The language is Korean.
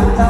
감사합니다.